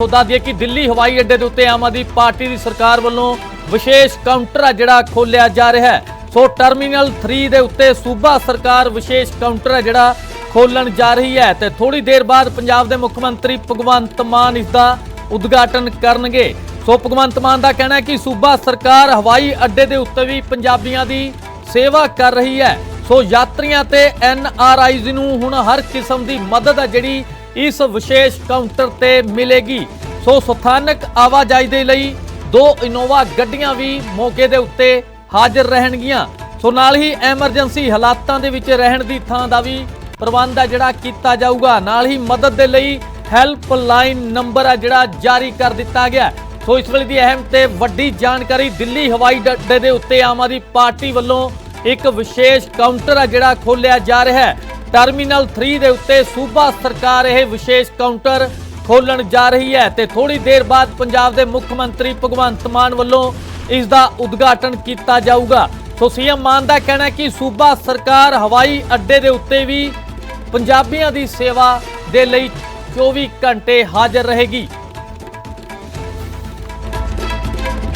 ਸੋ ਦੱਸ ਦਈਏ ਕਿ ਦਿੱਲੀ ਹਵਾਈ ਅੱਡੇ ਦੇ ਉੱਤੇ ਆਮ ਆਦਮੀ ਪਾਰਟੀ ਦੀ ਸਰਕਾਰ ਵੱਲੋਂ ਵਿਸ਼ੇਸ਼ ਕਾਊਂਟਰ ਆ ਜਿਹੜਾ ਖੋਲਿਆ ਜਾ ਰਿਹਾ ਹੈ। ਸੋ ਟਰਮੀਨਲ 3 ਦੇ ਉੱਤੇ ਸੂਬਾ ਸਰਕਾਰ ਵਿਸ਼ੇਸ਼ ਕਾਊਂਟਰ ਹੈ ਜਿਹੜਾ ਖੋਲਣ ਜਾ ਰਹੀ ਹੈ ਤੇ ਥੋੜੀ ਦੇਰ ਬਾਅਦ ਪੰਜਾਬ ਦੇ ਮੁੱਖ ਮੰਤਰੀ ਭਗਵੰਤ ਮਾਨ ਇਸ ਦਾ ਉਦਘਾਟਨ ਕਰਨਗੇ। ਸੋ ਭਗਵੰਤ ਮਾਨ ਦਾ ਕਹਿਣਾ ਹੈ ਕਿ ਸੂਬਾ ਸਰਕਾਰ ਹਵਾਈ ਅੱਡੇ ਦੇ ਉੱਤੇ ਵੀ ਪੰਜਾਬੀਆਂ ਦੀ ਸੇਵਾ ਕਰ ਰਹੀ ਹੈ। ਸੋ ਯਾਤਰੀਆਂ ਤੇ ਐਨ ਆਰ ਆਈਜ਼ ਨੂੰ ਹੁਣ ਹਰ ਕਿਸਮ ਦੀ ਮਦਦ ਹੈ ਜਿਹੜੀ ਇਸ ਵਿਸ਼ੇਸ਼ ਕਾਊਂਟਰ ਤੇ ਮਿਲੇਗੀ। ਸੋ ਸਥਾਨਕ ਆਵਾਜਾਈ ਦੇ ਲਈ ਦੋ ਇਨੋਵਾ ਗੱਡੀਆਂ ਵੀ ਮੌਕੇ ਦੇ ਉੱਤੇ ਹਾਜ਼ਰ ਰਹਿਣਗੀਆਂ। ਸੋ ਨਾਲ ਹੀ ਐਮਰਜੈਂਸੀ ਹਾਲਾਤਾਂ ਦੇ ਵਿੱਚ ਰਹਿਣ ਦੀ ਥਾਂ ਦਾ ਵੀ ਪ੍ਰਬੰਧ ਹੈ ਜਿਹੜਾ ਕੀਤਾ ਜਾਊਗਾ। ਨਾਲ ਹੀ ਮਦਦ ਦੇ ਲਈ ਹੈਲਪਲਾਈਨ ਨੰਬਰ ਆ ਜਿਹੜਾ ਜਾਰੀ ਕਰ ਦਿੱਤਾ ਗਿਆ। ਸੋ ਇਸ ਵੇਲੇ ਦੀ ਅਹਿਮ ਤੇ ਵੱਡੀ ਜਾਣਕਾਰੀ ਦਿੱਲੀ ਹਵਾਈ ਅੱਡੇ ਦੇ ਉੱਤੇ ਆਮ ਆਦਮੀ ਪਾਰਟੀ ਵੱਲੋਂ ਇੱਕ ਵਿਸ਼ੇਸ਼ ਕਾਊਂਟਰ ਆ ਜਿਹੜਾ ਖੋਲਿਆ ਜਾ ਰਿਹਾ ਹੈ। ਟਰਮੀਨਲ 3 ਦੇ ਉੱਤੇ ਸੂਬਾ ਸਰਕਾਰ ਇਹ ਵਿਸ਼ੇਸ਼ ਕਾਊਂਟਰ ਖੋਲਣ ਜਾ ਰਹੀ ਹੈ ਤੇ ਥੋੜੀ ਦੇਰ ਬਾਅਦ ਪੰਜਾਬ ਦੇ ਮੁੱਖ ਮੰਤਰੀ ਭਗਵੰਤ ਮਾਨ ਵੱਲੋਂ ਇਸ ਦਾ ਉਦਘਾਟਨ ਕੀਤਾ ਜਾਊਗਾ। ਸੋ ਸੀਐਮ ਮਾਨ ਦਾ ਕਹਿਣਾ ਹੈ ਕਿ ਸੂਬਾ ਸਰਕਾਰ ਹਵਾਈ ਅੱਡੇ ਦੇ ਉੱਤੇ ਵੀ ਪੰਜਾਬੀਆਂ ਦੀ ਸੇਵਾ ਦੇ ਲਈ 24 ਘੰਟੇ ਹਾਜ਼ਰ ਰਹੇਗੀ।